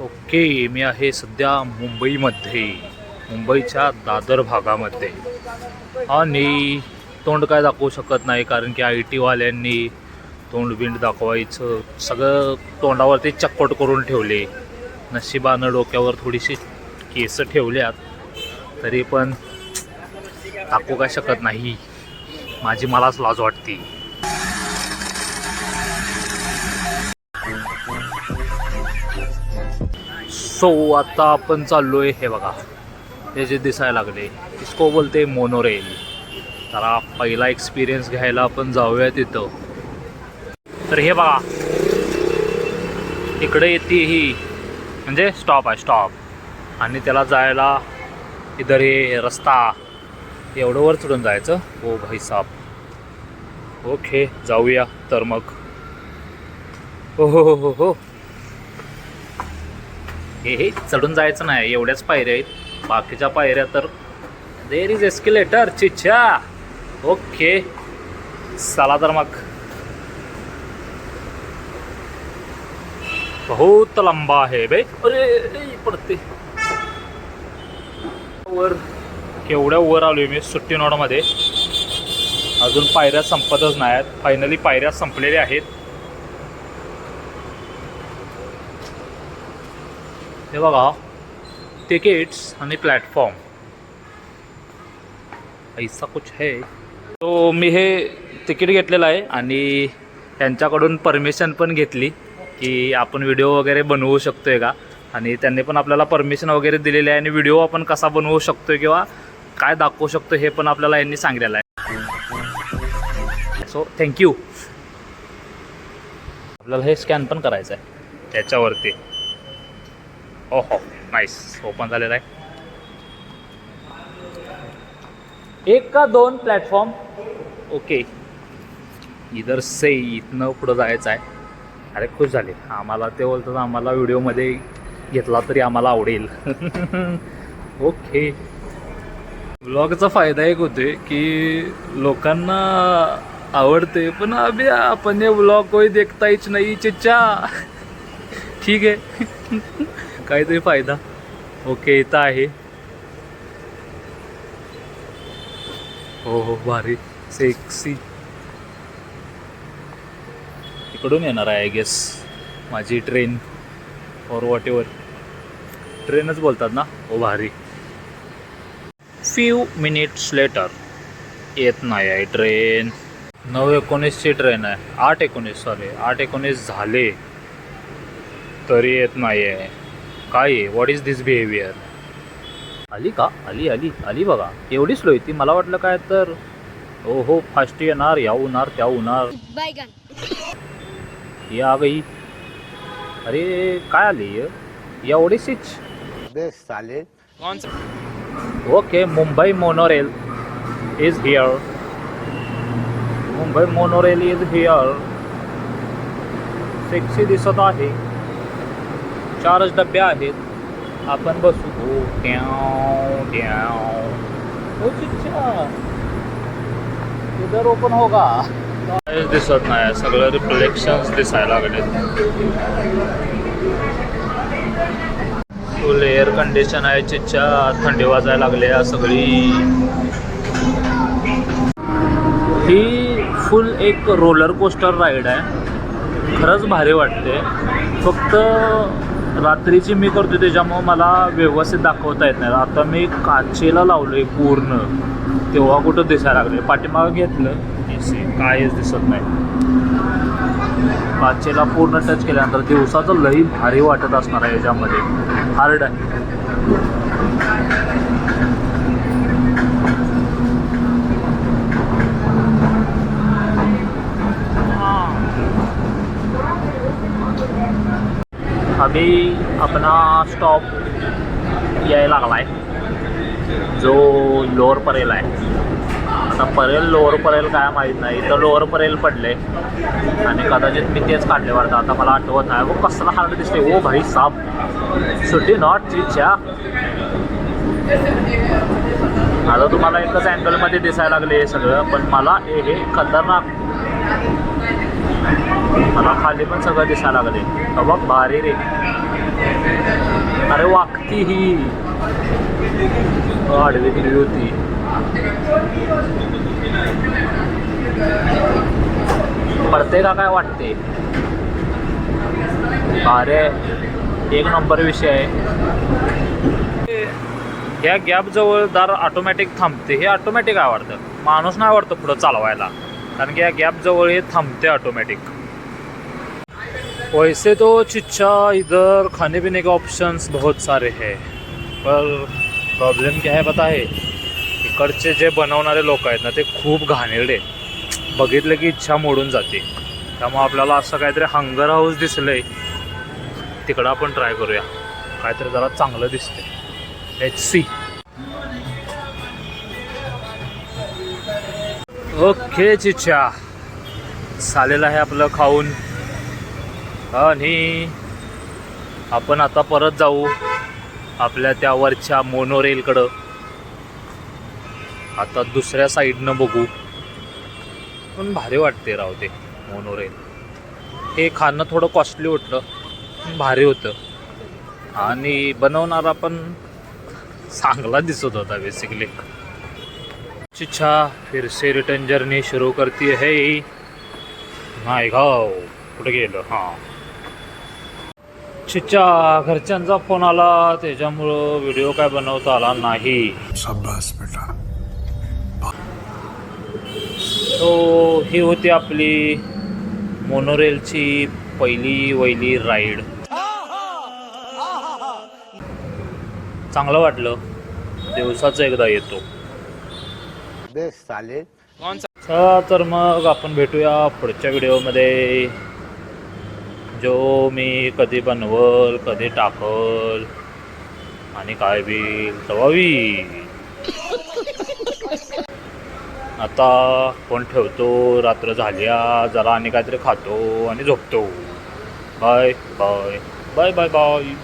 Okay मी आहे सध्या मुंबईमध्ये मुंबईच्या दादर भागामध्ये. आणि तोंड काय दाखवू शकत नाही कारण की आय टीवाल्यांनी तोंडबिंड दाखवायचं सगळं तोंडावरती चक्कट करून ठेवले. नशिबानं डोक्यावर थोडीशी केस ठेवल्यात तरी पण दाखवू काय शकत नाही. माझी मलाच लाज वाटते. सो आता आपण चाललोय हे बघा. हे जे दिसायला लागले इसको बोलते मोनोरेल जरा पहिला एक्सपिरियन्स घ्यायला आपण जाऊया तिथं. तर हे बघा. इकडे येते ही. म्हणजे स्टॉप आहे स्टॉप आणि त्याला जायला इधर हे रस्ता. एवढं वर चढून जायचं? हो भाई साहेब ओके जाऊया. तर मग. हो हो हो हो हो. हे हे चढून जायचं नाही. एवढ्याच पायऱ्या आहेत. बाकीच्या पायऱ्या तर देर इज एस्किलेटर चिच्छा ओके चला तर मग. बहुत लंबा आहे बे. अरे पडते. वर केवढ्या वर आलोय मी सुट्टी नोडमध्ये. अजून पायऱ्या संपतच नाही आहेत फायनली पायऱ्या संपलेल्या आहेत. हे बघा. तिकीट्स आणि प्लॅटफॉर्म ऐसा कुछ है. तो मी हे तिकीट घेतलेलं आहे आणि त्यांच्याकडून परमिशन पण घेतली की आपण व्हिडिओ वगैरे बनवू शकतो आहे का? आणि त्यांनी पण आपल्याला परमिशन वगैरे दिलेली आहे आणि व्हिडिओ आपण कसा बनवू शकतोय किंवा काय दाखवू शकतो हे पण आपल्याला यांनी सांगितलेलं आहे. सो थँक्यू आपल्याला हे स्कॅन पण करायचं आहे त्याच्यावरती. हो हो नाईस ओपन झालेला आहे. एक का दोन प्लॅटफॉर्म ओके इधर से इथनं पुढं जायचं आहे. अरे खुश झाले. आम्हाला ते बोलतात आम्हाला व्हिडिओमध्ये घेतला तरी आम्हाला आवडेल. ओके ब्लॉगचा फायदा एक होतोय की लोकांना आवडते पण अभि आपण हे ब्लॉग कोई देखताच नाही चिच्चा. ठीक आहे. काहीतरी फायदा. ओके इथं आहे. हो हो भारी. सेक्सी इकडून येणार आहे आय गेस माझी ट्रेन और वॉट एवर ट्रेनच बोलतात ना? हो भारी. फ्यू मिनिट्स लेटर येत नाही आहे ट्रेन नऊ एकोणीसची ट्रेन आहे. आठ एकोणीस सॉरी आठ एकोणीस झाले. तरी येत नाही आहे काय आहे? व्हॉट इज दिस बिहेवियर आली का? आली आली आली बघा. एवढी स्लो ती. मला वाटलं काय तर हो हो फास्ट येणार या उन्हार त्या उन्हार. ये आ गई अरे काय आली? एवढीशीच साले okay Mumbai monorail is here Mumbai monorail is here sexy दिसत आहे. चारच डबे आहेत. आपण बसू. हो ट्याव ड्याव चिच्छा हो, इधर ओपन होगा काहीच दिसत नाही. सगळं रिफ्लेक्शन्स दिसायला लागले फुल एअर कंडिशन आहे चिच्छा. थंडी वाजायला लागली आहे सगळी. ही फुल एक रोलर कोस्टर राईड आहे. खरंच भारी वाटते. फक्त रात्रीची मी करतो त्याच्यामुळं मला व्यवस्थित दाखवता येत नाही. आता मी काचेला लावलोय पूर्ण. तेव्हा कुठं दिसायला लागले पाठीमागं घेतलं. एसी कायच दिसत नाही. काचेला पूर्ण टच केल्यानंतर दिवसाचं लई भारी वाटत असणार आहे याच्यामध्ये. हार्ड आहे. अभी अपना स्टॉप यायला लागला आहे जो लोअर परेल आहे. आता परेल लोअर परेल काय माहीत नाही. तर लोअर परेल पडले. आणि कदाचित मी तेच काढले वाटतं. आता मला आठवत नाही. व कसला हार्ड दिसते ओ भाई साप सुटी नॉट चिच्या आता तुम्हाला एकच अँगलमध्ये दिसायला लागले हे सगळं पण मला हे हे खतरनाक. मला खाली पण सगळं दिसायला लागले बाबा भारी रे. अरे वागती ही. आडवी गेली होती. पडते का काय वाटते अरे एक नंबर विषय आहे. या गॅप जवळ दार ऑटोमॅटिक थांबते. हे ऑटोमॅटिक आवडतं. माणूस नाही आवडतं पुढं चालवायला. कारण की या गॅप जवळ हे थांबते ऑटोमॅटिक वैसे तो चिच्चा इधर खाने पीने के ऑप्शंस बहुत सारे हैं पर प्रॉब्लेम क्या है पता है इकडचे जे बनवणारे लोक आहेत ना ते खूप घाणेरडे बघितलं की इच्छा मोडून जाते. त्यामुळे आपल्याला असं काहीतरी हंगर हाऊस दिसलंय. तिकडं आपण ट्राय करूया. काहीतरी जरा चांगलं दिसतंय. एच सी ओके चिच्छा. झालेलं आहे आपलं खाऊन. आणि आपण आता परत जाऊ आपल्या त्या वरच्या मोनोरेलकडं आता दुसऱ्या साईडनं बघू. पण भारी वाटते राव ते मोनोरेल हे खाणं थोडं कॉस्टली होतं भारी होतं. आणि बनवणारा पण चांगला दिसत होता बेसिकली चिच्छा फिर से रिटर्न जर्नी सुरू करते है. नाही गाव कुठे गेलं? हां. चिच्चा घरच्यांचा फोन आला त्याच्यामुळं व्हिडिओ काय बनवता आला नाही. तो ही होती आपली मोनोरेलची पहिली वहिली राईड चांगलं वाटलं. दिवसाचं एकदा येतो. तर मग आपण भेटूया पुढच्या व्हिडिओमध्ये जो मी कधी बनवल कधी टाकल आणि काय बिल तवावी आता फोन ठेवतो? रात्र झाल्या जरा आणि काहीतरी खातो आणि झोपतो. Bye bye. Bye bye bye.